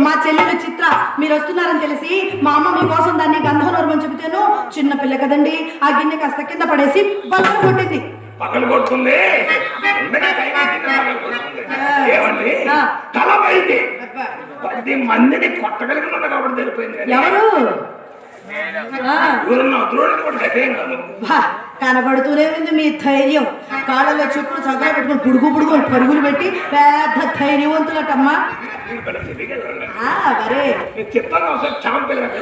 మీరు వస్తున్నారని తెలిసి మా అమ్మ మీకోసం దాన్ని గంధం నోరమని చెబితేను చిన్న పిల్ల కదండి ఆ గిన్నె కాస్త కింద పడేసి బట్టలు కొట్టింది. పగలు కొడుతుంది. ఏమండి. తల పైకి. పది మందిని కొట్టగలిగిన కాబట్టి తెలిపోయింది? ఎవరు? కనబడుతూనే ఉంది మీ ధైర్యం. కాళ్ళలో చెప్పులు చక్కగా పెట్టుకుని పుడుగు పుడుగు పరుగులు పెట్టి పెద్ద ధైర్యవంతులటమ్మా. ఆ,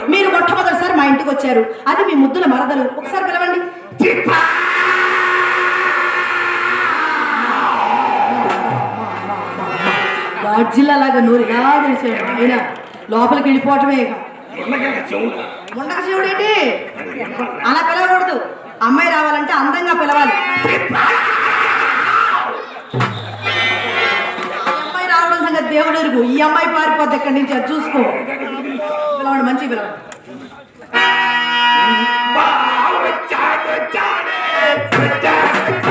మరే మొట్టమొదటిసారి మా ఇంటికి వచ్చారు. అది మీ ముద్దుల మరదలు. ఒకసారి పిలవండి. గాడ్జిల్లా లాగా నూరు ఇలా తెలిసాడు. ఆయన లోపలికి వెళ్ళిపోవటమే ఉండక శివుడు ఏంటి? అలా పిలవకూడదు. అమ్మాయి రావాలంటే అందంగా పిలవాలి. దేవుడు ఎరుగు ఈ అమ్మాయి పారిపోద్ది ఎక్కడి నుంచి అది చూసుకో. పిలవండి మంచి పిలవండి. బాగా వచ్చాడు, వచ్చాడు, వచ్చాడు,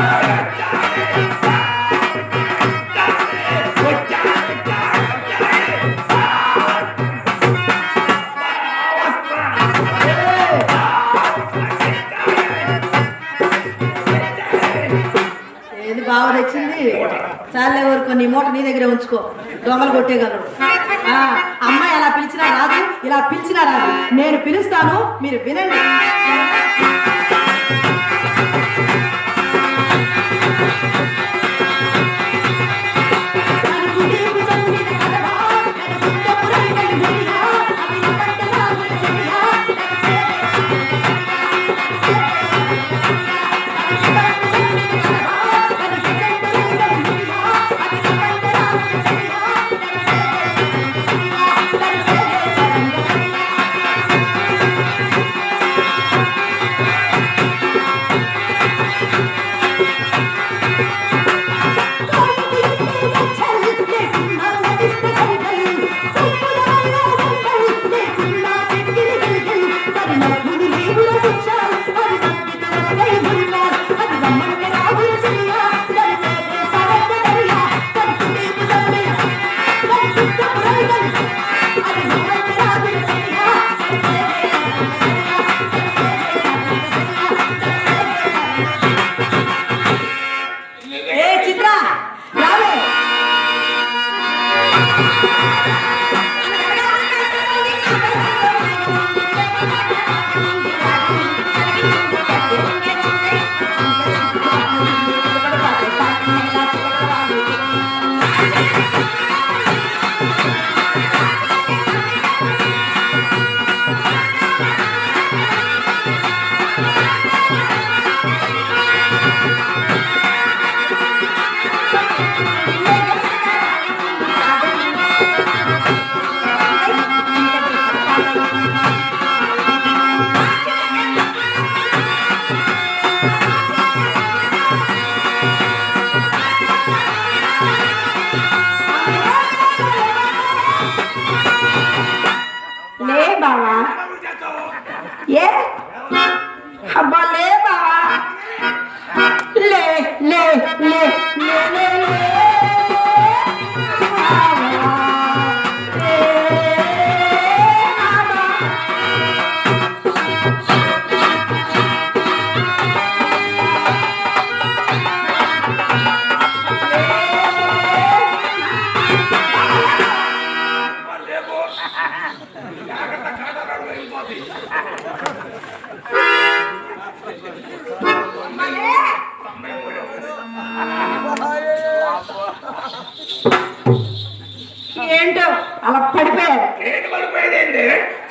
నీ మూట నీ దగ్గరే ఉంచుకో. దొంగలు కొట్టేయగలరు. ఆ, అమ్మాయి అలా పిలిచినా రాదు ఇలా పిలిచినా రాదు. నేను పిలుస్తాను మీరు వినండి. ఏ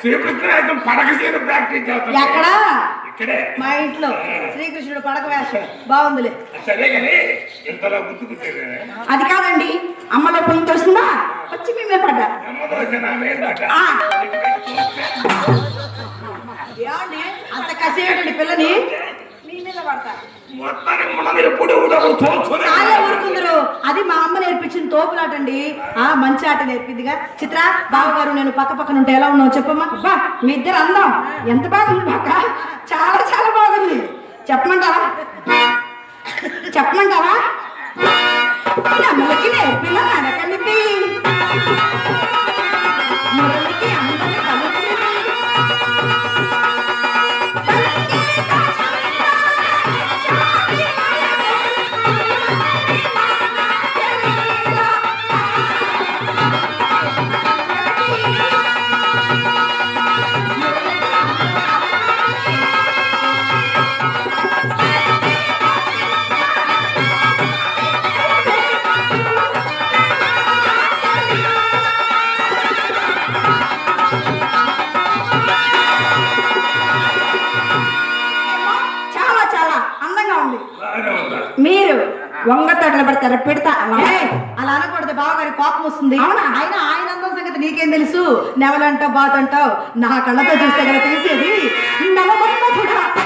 శ్రీకృష్ణుడు పడక సీను ప్రాక్టీస్ ఎక్కడా? ఇక్కడే. మా ఇంట్లో. శ్రీకృష్ణుడు పడక వేషం బాగుందిలే. సరే కానీ ఇంతలో అది కాదండి. అమ్మలో పొయ్యి తెలుస్తుందా వచ్చి మేమే పడ్డా. ఏమండి? అంత కసేటండి పిల్లని? మీ మీద పడతా. మొత్తానికి మనం ఎప్పుడు అది మా అమ్మ నేర్పించిన తోపులాటండి. ఆ మంచి ఆట నేర్పిందిగా. చిత్ర బావగారు నేను పక్క పక్కన ఉంటే ఎలా ఉన్నావు చెప్పమ్మా? బా మీ ఇద్దరు అందం. ఎంత బాగుంది బాక? చాలా చాలా బాగుంది. చెప్పమంటావా? చెప్పమంటావా? పిల్ల నేర్పిన మీరు వంగ తోటలు పడతారా? పెడతా. అలా అనకూడదు బావగారి కోపం వస్తుంది. ఆయన ఆయన అందం సంగతి నీకేం తెలుసు? నెవలంటావు బాతంటావు నా కళ్ళతో చూస్తే కదా తెలిసేది? నవమన్మధుడా, అతి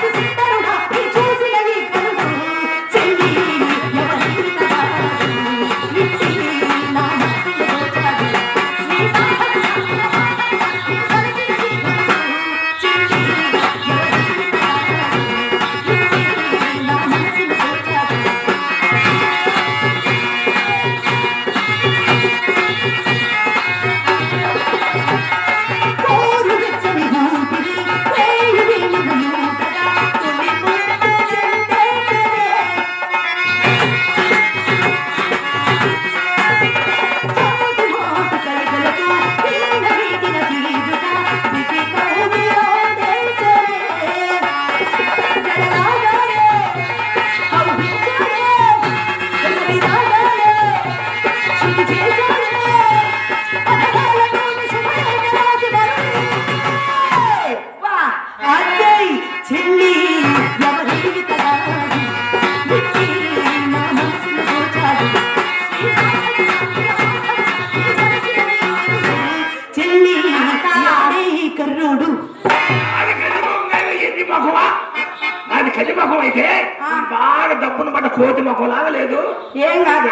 డబ్బును పడ్డ కోతి మొహం లాగా లేదు. ఏం కాదు.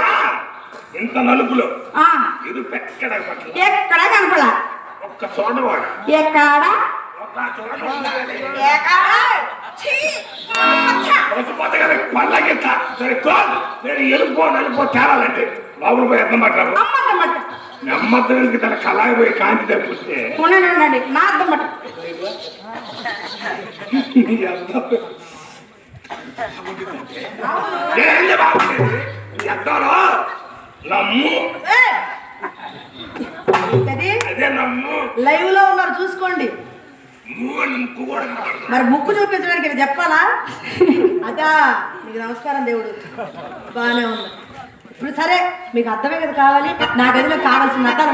ఇంత నలుపులు. ఇది పట్ల ఎక్కడ కనపడా ఒక్క చోటవాడు. ఎక్కడ. ఎక్కడ? నేను ఎలుపో నలుపో తేరాలంటే లోపల పోయి పట్టు. నెమ్మద్దరికి తన కళాయి పోయి కాంతి తప్పిస్తే నా అర్థం నమ్ము? అదే నమ్ము లైవ్లో ఉన్నారు చూసుకోండి. మరి ముక్కు చూపించడానికి చెప్పాలా? అదా మీకు నమస్కారం దేవుడు. బాగానే ఉంది. ఇప్పుడు సరే మీకు అర్థమే కదా కావాలి. నా గదిలో కావాల్సిన అర్థం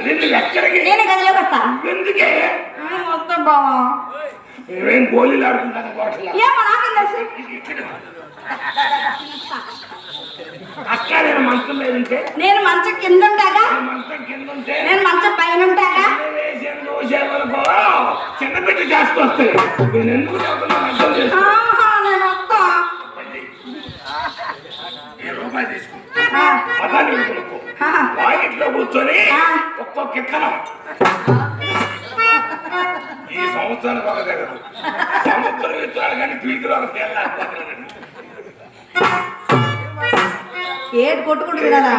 నేను గదిలోకి వస్తా. ఎందుకే? బావా. గోళీలు ఆడుకుంటాను కోటల? ఏమో నాకేం తెలుసు. అక్క నేను మంచం లేదంటే నేను మంచం కింద ఉంటాగా? నేను మంచం కింద ఉంటే? నేను మంచం పైన ఉంటాగా? చిన్న చేస్తూ వస్తాయి నేను ఎందుకు వస్తా. రూపాయి తీసుకుంటా? కూర్చొని ఒక్కొక్క ఇత్తనం ఈ సంవత్సరానికి ఒక జరగదు సంవత్సరం ఇస్తారు కానీ పీకులు ఒక తేలాడిపోతున్నాను ఏడు కొట్టుకుంటు వినాలా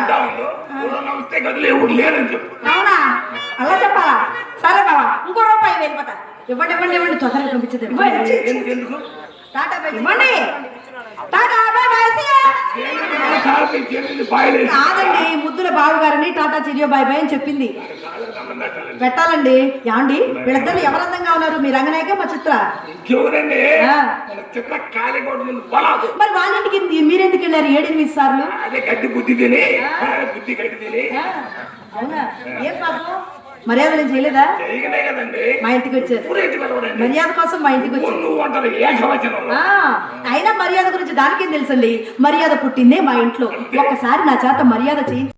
నవ్వుతే గదులు ఎవరు లేరని చెప్పు. అవునా? అలా చెప్పాలా? సరే బావా ఇంకో రూపాయి వెళ్ళిపోతా ఇవ్వండి ఇవ్వండి ఇవ్వండి. తొందరగా పంపించదు టాటా బై ఇవ్వండి. కాదండి ముద్దుల బాబు గారిని టాటా చిరియో బాయ్ బాయ్ అని చెప్పింది. పెట్టాలండి. యాండి వీళ్ళిద్దరు ఎవరు అందంగా ఉన్నారు? మీ రంగనాయక మా చిత్ర? మరి వాళ్ళ ఇంటికి ఎందు- మీరెందుకు వెళ్ళారు? ఏడెనిమిది సార్లు? అదే గడ్డి బుద్ధి తిని అదే బుద్ధి గడ్డి తిని. అవునా? ఏం పాపం? మర్యాద నేను చేయలేదా? మా ఇంటికి వచ్చారు. మర్యాద కోసం మా ఇంటికి వచ్చారు. అయినా మర్యాద గురించి దానికేం తెలుసండి? మర్యాద పుట్టిందే మా ఇంట్లో. ఒక్కసారి నా చేత మర్యాద చేయించి